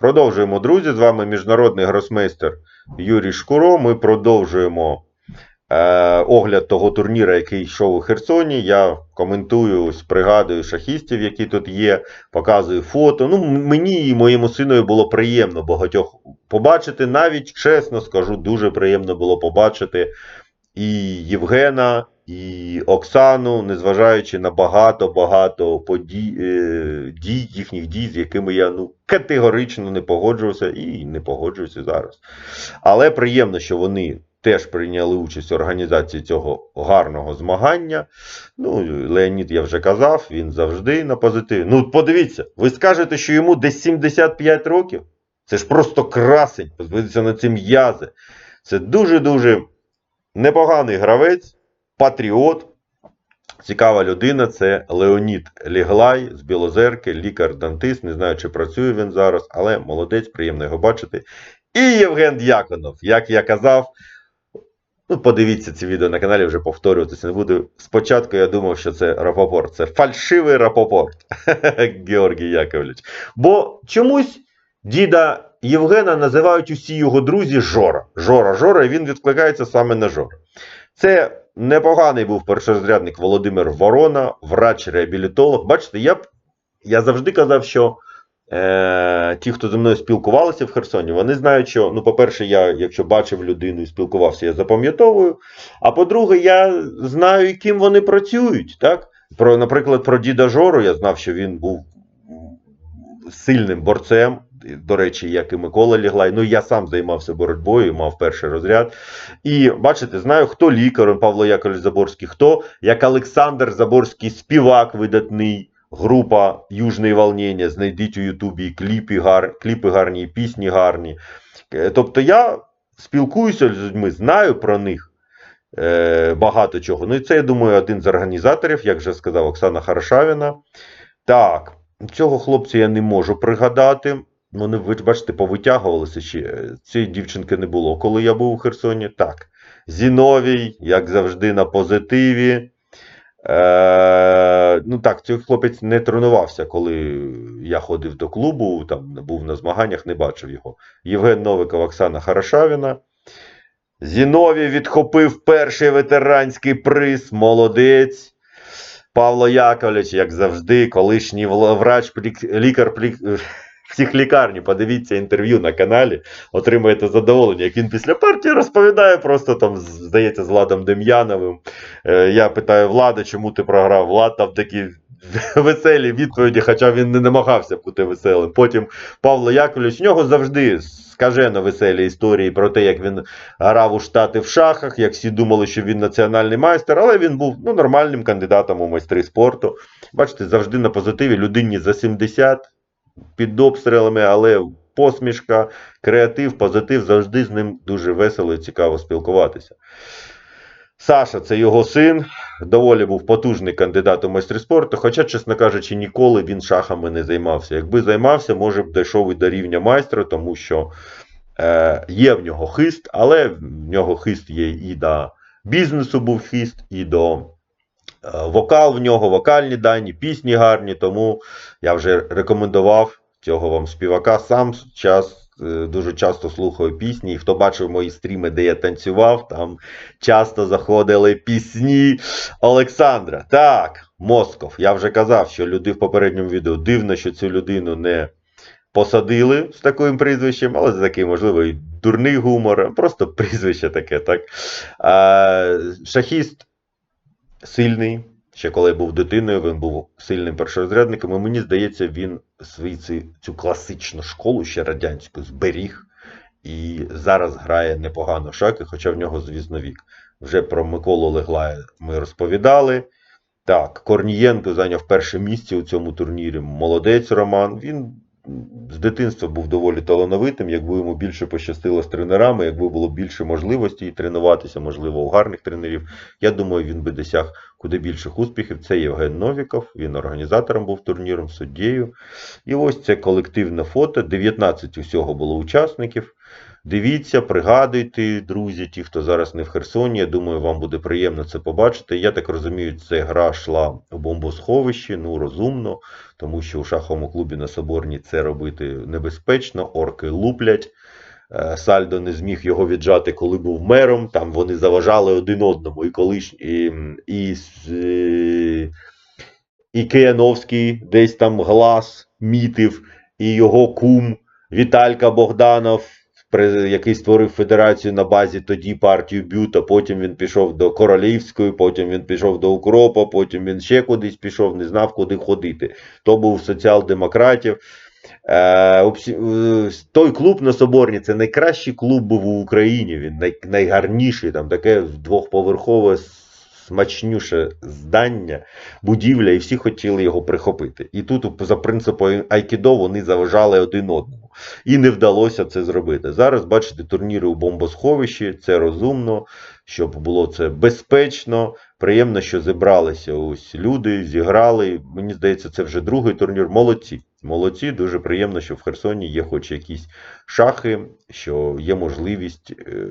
Продовжуємо, друзі. З вами міжнародний гросмейстер Юрій Шкуро. Ми продовжуємо е, огляд того турніра, який йшов у Херсоні. Я коментую, пригадую шахістів, які тут є, показую фото. Ну, мені і моєму синові було приємно багатьох побачити. Навіть чесно скажу, дуже приємно було побачити і Євгена, і Оксану, незважаючи на багато-багато подій, е, дій, їхніх дій, з якими я ну, категорично не погоджувався і не погоджуюся зараз. Але приємно, що вони теж прийняли участь в організації цього гарного змагання. Ну, Леонід, я вже казав, він завжди на позитиві. Ну, подивіться, ви скажете, що йому десь 75 років. Це ж просто красень, подивіться на ці м'язи. Це дуже-дуже непоганий гравець, патріот. Цікава людина це Леонід Ліглай з Білозерки, лікар-дантист. Не знаю, чи працює він зараз, але молодець, приємно його бачити. І Євген Д'яконов, як я казав. Ну, подивіться ці відео на каналі, вже повторюватися не буду. Спочатку я думав, що це Рапопорт. Це фальшивий Рапопорт. Георгій Яковлевич. Бо чомусь діда Євгена називають усі його друзі Жора. Жора, Жора, і він відкликається саме на Жора. Це непоганий був першорозрядник Володимир Ворона, врач-реабілітолог. Бачите, я, я завжди казав, що е, ті, хто зі мною спілкувалися в Херсоні, вони знають, що, ну, по-перше, я, якщо бачив людину і спілкувався, я запам'ятовую. А по-друге, я знаю, ким вони працюють. Так? Про, наприклад, про діда Жору я знав, що він був сильним борцем. До речі, як і Микола Ліглай. Ну, я сам займався боротьбою, мав перший розряд. І бачите, знаю, хто лікар, Павло Яковлевич Заборський, хто як Олександр Заборський, співак видатний, група Южне Волнення. Знайдіть у Ютубі кліпи, гар, кліпи гарні, пісні гарні. Е, Тобто я спілкуюся з людьми, знаю про них е, багато чого. Ну і це, я думаю, один з організаторів, як вже сказав Оксана Харшавіна. Так, цього хлопця я не можу пригадати. Вони, ви бачите, повитягувалися ще. Цієї дівчинки не було, коли я був у Херсоні. Так. Зіновій, як завжди, на позитиві. Е, ну так, цей хлопець не тренувався, коли я ходив до клубу, там був на змаганнях, не бачив його. Євген Новиков, Оксана Харашавіна. Зіновій відхопив перший ветеранський приз, молодець. Павло Яковлевич, як завжди, колишній врач, лікар психлікарні. Подивіться інтерв'ю на каналі, отримаєте задоволення. Як він після партії розповідає, просто там, здається, з Владом Дем'яновим. Е, Я питаю Влада, чому ти програв? Влад там такі веселі відповіді, хоча він не намагався бути веселим. Потім Павло Яковлевич, в нього завжди скажено веселі історії про те, як він грав у Штати в шахах, як всі думали, що він національний майстер, але він був ну, нормальним кандидатом у майстри спорту. Бачите, завжди на позитиві людині за 70 під обстрілами, але посмішка, креатив, позитив завжди з ним дуже весело і цікаво спілкуватися. Саша, це його син, доволі був потужний кандидат у майстри спорту, хоча, чесно кажучи, ніколи він шахами не займався. Якби займався, може б дійшов і до рівня майстра, тому що е, є в нього хист, але в нього хист є і до бізнесу був хист, і до вокал в нього, вокальні дані, пісні гарні, тому я вже рекомендував цього вам співака. Сам час, е, дуже часто слухаю пісні. Хто бачив мої стріми, де я танцював, там часто заходили пісні Олександра. Так, Москов. Я вже казав, що люди в попередньому відео дивно, що цю людину не посадили з таким прізвищем, але це такий, можливо, і дурний гумор, просто прізвище таке, так. Шахіст сильний. Ще коли я був дитиною, він був сильним першорозрядником, і мені здається, він свою цю, класичну школу ще радянську зберіг і зараз грає непогано в шахи, хоча в нього, звісно, вік. Вже про Миколу Леглая ми розповідали. Так, Корнієнко зайняв перше місце у цьому турнірі. Молодець Роман. Він з дитинства був доволі талановитим. Якби йому більше пощастило з тренерами, якби було більше можливостей тренуватися, можливо, у гарних тренерів, я думаю, він би досяг куди більших успіхів. Це Євген Новіков, він організатором був турніром, суддєю. І ось це колективне фото. 19 усього було учасників. Дивіться, пригадуйте, друзі, ті, хто зараз не в Херсоні. Я думаю, вам буде приємно це побачити. Я так розумію, це гра йшла у бомбосховищі, ну розумно, тому що у шаховому клубі на Соборній це робити небезпечно, орки луплять. Е, Сальдо не зміг його віджати, коли був мером. Там вони заважали один одному. І колиш... і, і, і, і Кияновський десь там глас мітив, і його кум Віталька Богданов, який створив федерацію на базі тоді партію Бюта. Потім він пішов до Королівської, потім він пішов до Укропа, потім він ще кудись пішов, не знав, куди ходити. То був соціал-демократів. Е, е, той клуб на Соборні це найкращий клуб був у Україні. Він найгарніший, там таке двохповерхове смачнюше здання, будівля, і всі хотіли його прихопити. І тут, за принципом Айкідо, вони заважали один одному. І не вдалося це зробити. Зараз, бачите, турніри у бомбосховищі, це розумно, щоб було це безпечно. Приємно, що зібралися ось люди, зіграли. Мені здається, це вже другий турнір. Молодці. Молодці, дуже приємно, що в Херсоні є хоч якісь шахи, що є можливість. Е-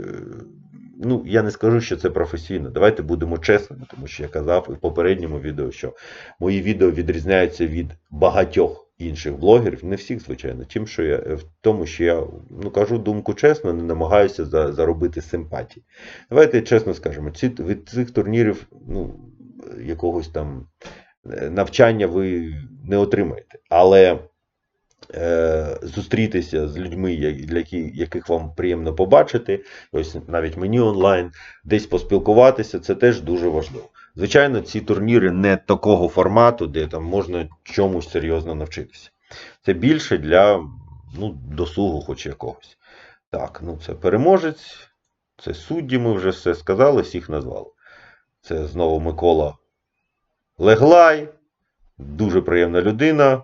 ну, я не скажу, що це професійно. Давайте будемо чесними, тому що я казав і в попередньому відео, що мої відео відрізняються від багатьох інших блогерів, не всіх, звичайно, тим, що я в тому, що я ну, кажу думку чесно, не намагаюся за, заробити симпатії. Давайте чесно скажемо, ці, від цих турнірів ну, якогось там е, навчання ви не отримаєте. Але е, зустрітися з людьми, для яких вам приємно побачити, ось навіть мені онлайн, десь поспілкуватися, це теж дуже важливо. Звичайно, ці турніри не такого формату, де там можна чомусь серйозно навчитися. Це більше для ну, досугу хоч якогось. Так, ну це переможець, це судді, ми вже все сказали, всіх назвали. Це знову Микола Леглай, дуже приємна людина.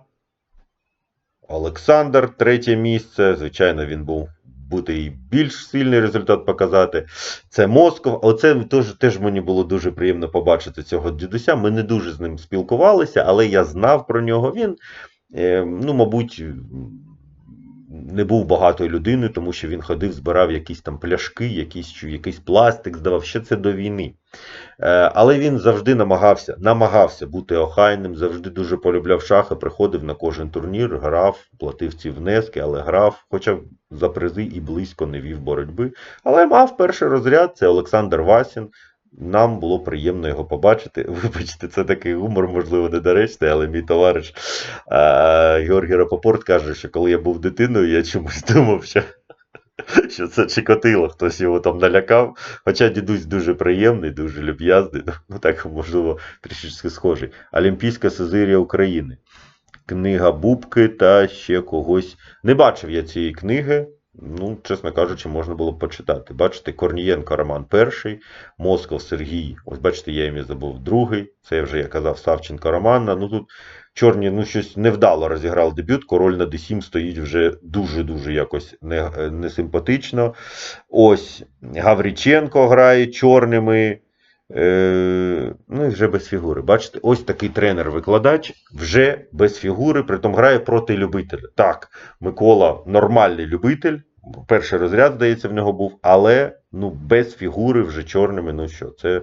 Олександр, третє місце. Звичайно, він був бути і більш сильний результат показати. Це Москов. Оце теж, теж мені було дуже приємно побачити цього дідуся. Ми не дуже з ним спілкувалися, але я знав про нього. Він, е, ну, мабуть, не був багатою людиною, тому що він ходив, збирав якісь там пляшки, якийсь, якийсь пластик, здавав, ще це до війни. Е, Але він завжди намагався, намагався бути охайним, завжди дуже полюбляв шахи, приходив на кожен турнір, грав, платив ці внески, але грав, хоча за призи і близько не вів боротьби. Але мав перший розряд, це Олександр Васін. Нам було приємно його побачити. Вибачте, це такий гумор, можливо, недоречний, але мій товариш е, Георгій Рапопорт каже, що коли я був дитиною, я чомусь думав, що, що це Чикотило, хтось його там налякав. Хоча дідусь дуже приємний, дуже люб'язний, ну так, можливо, трішечки схожий. Олімпійська Созир'я України. Книга Бубки та ще когось. Не бачив я цієї книги. Ну, чесно кажучи, можна було почитати. Бачите, Корнієнко Роман перший, Москов Сергій. Ось бачите, я ім'я забув другий. Це вже я казав Савченко Романна. Ну тут чорні ну, щось невдало розіграв дебют. Король на D7 стоїть вже дуже-дуже якось не, несимпатично. Ось Гавріченко грає чорними. Вже без фігури. Бачите, ось такий тренер-викладач вже без фігури, притом грає проти любителя. Так, Микола нормальний любитель. Перший розряд, здається, в нього був, але ну, без фігури вже чорними. Ну що, це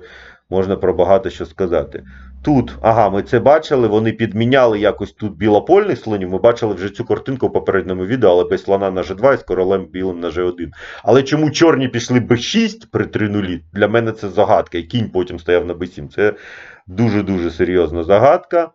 можна про багато що сказати. Тут, ага, ми це бачили, вони підміняли якось тут білопольних слонів. Ми бачили вже цю картинку в попередньому відео, але без слона на G2 і з королем білим на G1. Але чому чорні пішли B6 при 3-0? Для мене це загадка. І кінь потім стояв на B7. Це дуже-дуже серйозна загадка.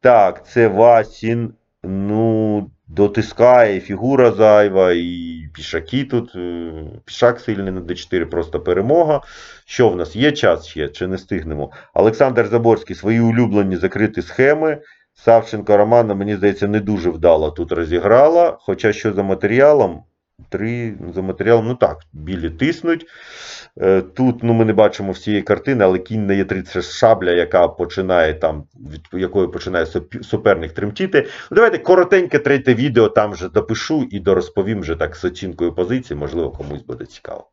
Так, це Васін. Ну, дотискає, фігура зайва, і пішаки тут. е, Пішак сильний на D4, просто перемога. Що в нас? Є час ще, чи не стигнемо? Олександр Заборський, свої улюблені закриті схеми. Савченко Романа, мені здається, не дуже вдало тут розіграла. Хоча що за матеріалом? Три за матеріалом, ну так, білі тиснуть. Е, Тут ну, ми не бачимо всієї картини, але кінь на є 3 це шабля, яка починає там, від якої починає суперник тремтіти. Ну, Давайте коротеньке третє відео там вже допишу і дорозповім вже так з оцінкою позиції, можливо, комусь буде цікаво.